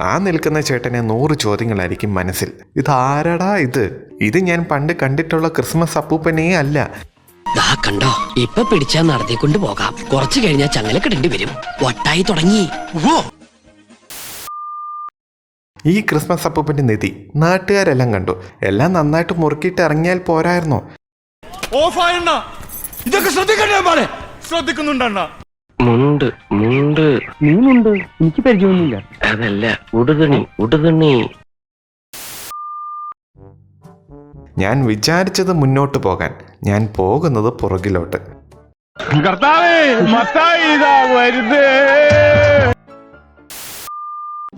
ആ നിൽക്കുന്ന ചേട്ടനെ നൂറ് ചോദ്യങ്ങളായിരിക്കും മനസ്സിൽ. ഇത് ഇതാരടാ ഇത്? ഇത് ഞാൻ പണ്ട് കണ്ടിട്ടുള്ള ക്രിസ്മസ് അപ്പൂപ്പനേ അല്ല. കണ്ടോ? ഇപ്പൊ പിടിച്ചാ നടത്തിക്കൊണ്ട് പോകാം. കുറച്ചു കഴിഞ്ഞാൽ ചങ്ങലക്കിടേണ്ടി വരും. ഒട്ടായി തുടങ്ങി. ഈ ക്രിസ്മസ് അപ്പൂപ്പന്റെ നിധി നാട്ടുകാരെല്ലാം കണ്ടു. എല്ലാം നന്നായിട്ട് മുറുക്കിയിട്ട് ഇറങ്ങിയാൽ പോരായിരുന്നോ? ഇതൊക്കെ ശ്രദ്ധിക്കണ്ടേ ശ്രദ്ധിക്കുന്നുണ്ടണ്ണ മുണ്ട് മുണ്ട്. നീനുണ്ട് എനിക്ക് പരിചയമൊന്നുമില്ല. അതല്ല ഉടുതുണി ഉടുതുണി. ഞാൻ വിചാരിച്ചത് മുന്നോട്ട് പോകാൻ. ഞാൻ പോകുന്നത് പുറകിലോട്ട്.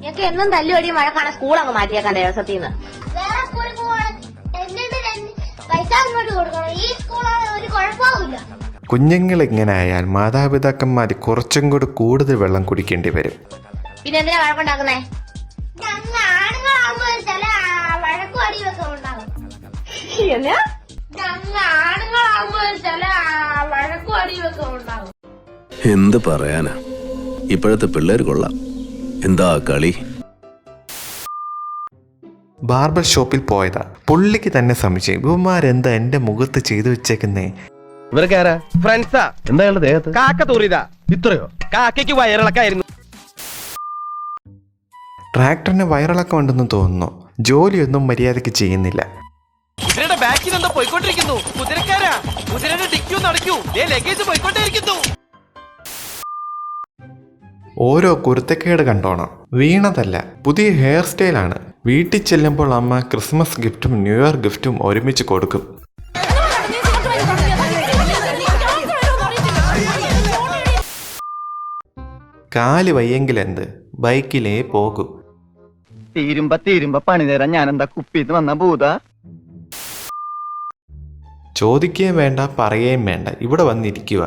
ഞങ്ങൾക്ക് എന്നും തല്ലുപടി മഴക്കാണ് സ്കൂൾ അങ്ങ് മാറ്റിയേക്കാൻ ദിവസത്തിൽ നിന്ന് വേറെ സ്കൂളിൽ പോവാണ്. എന്നിട്ട് പൈസ അങ്ങോട്ട് കൊടുക്കണം. ഈ സ്കൂളാണ് ഒരു കുഴപ്പമില്ല കുഞ്ഞുങ്ങൾ ഇങ്ങനെ ആയാൽ മാതാപിതാക്കന്മാർ കുറച്ചും കൂടി കൂടുതൽ വെള്ളം കുടിക്കേണ്ടി വരും. പിന്നെ എന്തിനാ വഴക്കുണ്ടാക്കുന്നേ എന്ത് പറയാനാ? ഇപ്പോഴത്തെ പിള്ളേർ കൊള്ളാം. എന്താ കളി? ബാർബർ ഷോപ്പിൽ പോയതാ. പുള്ളിക്ക് തന്നെ സംശയം. ഇവന്മാരെന്താ എന്റെ മുഖത്ത് ചെയ്തു വെച്ചേക്കുന്നേ? ഇവരൊക്കെ ആരാ? ഫ്രണ്ട്സാ. എന്താ അയാളുടെ ദേഹത്ത്? കാക്ക തൂറിയതാ. ഇത്രയോ? കാക്കയ്ക്ക് വയറിളക്കായിരുന്നു ട്രാക്ടറിന് വയറിളക്കം ഉണ്ടെന്ന് തോന്നുന്നു. ജോലിയൊന്നും മര്യാദയ്ക്ക് ചെയ്യുന്നില്ല. കുതിരയുടെ ബാക്കിൽ എന്താ പോയിക്കൊണ്ടിരിക്കുന്നു. കുതിരക്കാരാ. കുതിരയുടെ ഡിക്യൂ നടക്കൂ ദേ ലഗേജ് പോയിക്കൊണ്ടിരിക്കുന്നു ഓരോ കുരുത്തക്കേട് കണ്ടോണം. വീണതല്ല പുതിയ ഹെയർ സ്റ്റൈലാണ് വീട്ടിൽ ചെല്ലുമ്പോൾ അമ്മ ക്രിസ്മസ് ഗിഫ്റ്റും ന്യൂ ഇയർ ഗിഫ്റ്റും ഒരുമിച്ച് കൊടുക്കും. കാൽ വയ്യെങ്കിലെന്ത്? ബൈക്കിലേ പോകൂ. തീരുമ്പ തീരുമ്പ പണി തരാൻ ഞാൻ എന്താ കുപ്പിന്ന് വന്ന ഭൂത? ചോദിക്കുകയും വേണ്ട പറയുകയും വേണ്ട. ഇവിടെ വന്നിരിക്കുക.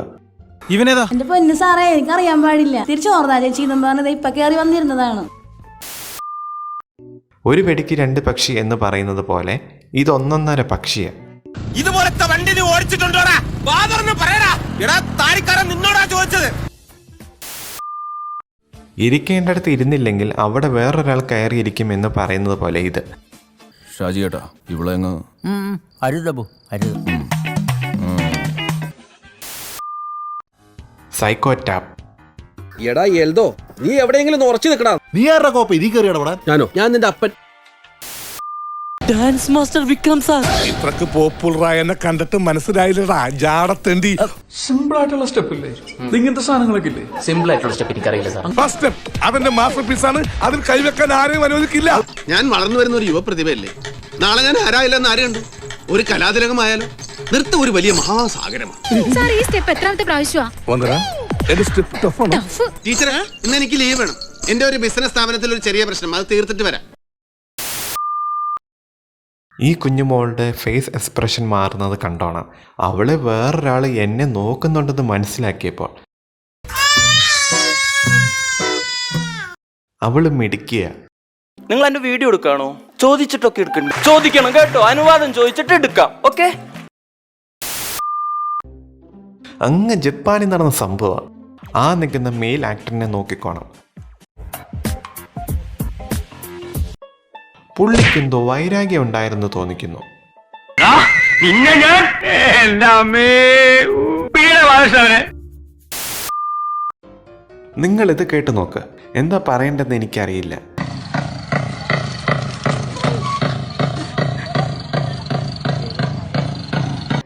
ഇവനേതാ? എന്റെ പൊന്നു സാറേ എനിക്ക് അറിയാൻ പാടില്ല. തിരിച്ചു ഓർന്നാ ചേച്ചി എന്നും പറഞ്ഞത് ഇപ്പൊ കയറി വന്നിരുന്നതാണ്. ഒരു വെടിക്ക് രണ്ട് പക്ഷി എന്ന് പറയുന്നത് പോലെ ഇതൊന്നൊന്നര പക്ഷിയാ. ഇതുപോലത്തെ വണ്ടി നീ ഓടിച്ചിട്ടുണ്ടോടാ? ബാദറിന് പറയടാ. എടാ താരിക്കാരൻ നിന്നോടാ ചോദിച്ചത്. ഇരിക്കേണ്ടടുത്ത് ഇരുന്നില്ലെങ്കിൽ അവിടെ വേറൊരാൾ കയറിയിരിക്കും എന്ന് പറയുന്നത് പോലെ ഇത്. ഷാജി ഏട്ടാ ഇവിടെ അങ്ങ് അരുതബു അരുത് സൈക്കോ ടാപ്പ് എടാ എൽദോ നീ എവിടെയെങ്കിലും ഉറച്ചു നിൽക്കടാ. നീ ആരുടെ കോപ്പ? ഞാനോ? ഞാൻ നിന്റെ അപ്പൻ. ഡാൻസ് മാസ്റ്റർ വിക്രം സാർ ഇത്രക്ക് പോപ്പുലറായ എന്നെ കണ്ടിട്ട് മനസ്സിലായില്ലടാ. ജാടത്തേണ്ടി സിമ്പിൾ ആയിട്ടുള്ള സ്റ്റെപ്പ് ഇല്ലേ? ഇങ്ങനത്തെ സാധനങ്ങളൊക്കെ ഇല്ലേ? സിമ്പിൾ ആയിട്ടുള്ള സ്റ്റെപ്പ് എനിക്കറിയില്ല സാർ ഫസ്റ്റ് സ്റ്റെപ്പ് അതെന്റെ മാസ്റ്റർ പീസ് ആണ്. അതിൽ കൈവെക്കാൻ ആരെയും അനുവദിക്കില്ല. ഞാൻ വളർന്നു വരുന്ന ഒരു യുവപ്രതിഭയല്ലേ? നാളെ ഞാൻ ആരായില്ലെന്ന് ആരെ കണ്ടു ഒരു കലാതിലകമായാലോ? നൃത്തം ഒരു വലിയ മഹാസാഗരമാണ് സാർ ഈ സ്റ്റെപ്പ് എത്രാമത്തെ പ്രാവശ്യമാ? വന്നടാ എന്റെ സ്റ്റെപ്പ് ടഫാണ് ടീച്ചറെ ഇന്ന് എനിക്ക് ലീവ് വേണം. എന്റെ ഒരു ബിസിനസ് സ്ഥാപനത്തിൽ ഒരു ചെറിയ പ്രശ്നം. അത് തീർത്തിട്ട് വരാം. ഈ കുഞ്ഞുമോളുടെ ഫേസ് എക്സ്പ്രഷൻ മാറുന്നത് കണ്ടോണം. അവൾ വേറൊരാൾ എന്നെ നോക്കുന്നുണ്ടെന്ന് മനസ്സിലാക്കിയപ്പോൾ. അവൾ മിടിക്കുക നിങ്ങൾ എന്റെ വീഡിയോ എടുക്കാണോ? ചോദിച്ചിട്ടൊക്കെ എടുക്കണ്ട. ചോദിക്കണം കേട്ടോ. അനുവാദം ചോദിച്ചിട്ട് എടുക്കാം. ഓക്കെ അങ്ങ് ജപ്പാനിൽ നടന്ന സംഭവം. ആ നിൽക്കുന്ന മെയിൽ ആക്ടറിനെ നോക്കിക്കോണം. പുള്ളിക്കെന്തോ വൈരാഗ്യം ഉണ്ടായിരുന്നു തോന്നിക്കുന്നു. പിന്നെ ഞാൻ? നിങ്ങൾ ഇത് കേട്ട് നോക്ക്. എന്താ പറയേണ്ടതെന്ന് എനിക്കറിയില്ല.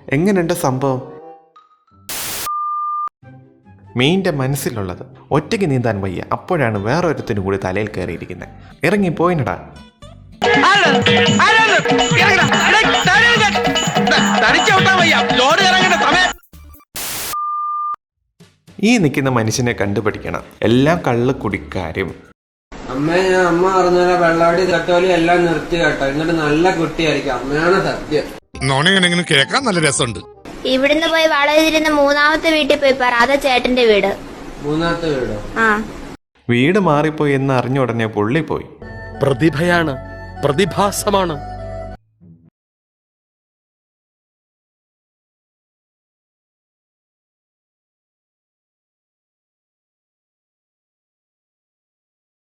എങ്ങനെയുണ്ട് സംഭവം? മെയിന്റെ മനസ്സിലുള്ളത് ഒറ്റയ്ക്ക് നീന്താൻ വയ്യ. അപ്പോഴാണ് വേറൊരുത്തിനും കൂടി തലയിൽ കയറിയിരിക്കുന്നത് ഇറങ്ങി പോയിനടാ. തടിച്ചവിട്ടാൻ വയ്യ. ലോഡ് ഇറങ്ങേണ്ട സമയം. ഈ നിൽക്കുന്ന മനുഷ്യനെ കണ്ടുപിടിക്കണം. എല്ലാം കള്ള് കുടിക്കാരും അമ്മ അമ്മ പറഞ്ഞ വെള്ളാടി തട്ടോലി എല്ലാം നിർത്തി കേട്ടോ. എന്നിട്ട് നല്ല കുട്ടിയായിരിക്കും. അമ്മയാണ് സത്യം. നോണിങ്ങനെ കേൾക്കാൻ നല്ല രസമുണ്ട്. ഇവിടുന്ന് പോയി വളരുന്ന മൂന്നാമത്തെ വീട്ടിൽ പോയി പറ. അതാ ചേട്ടന്റെ വീട്. മൂന്നാമത്തെ വീടോ? ആ. വീട് മാറിപ്പോയി എന്ന് അറിഞ്ഞ ഉടനെ പുള്ളി പോയി. പ്രതിഭയാണ്. പ്രതിഭാസമാണ്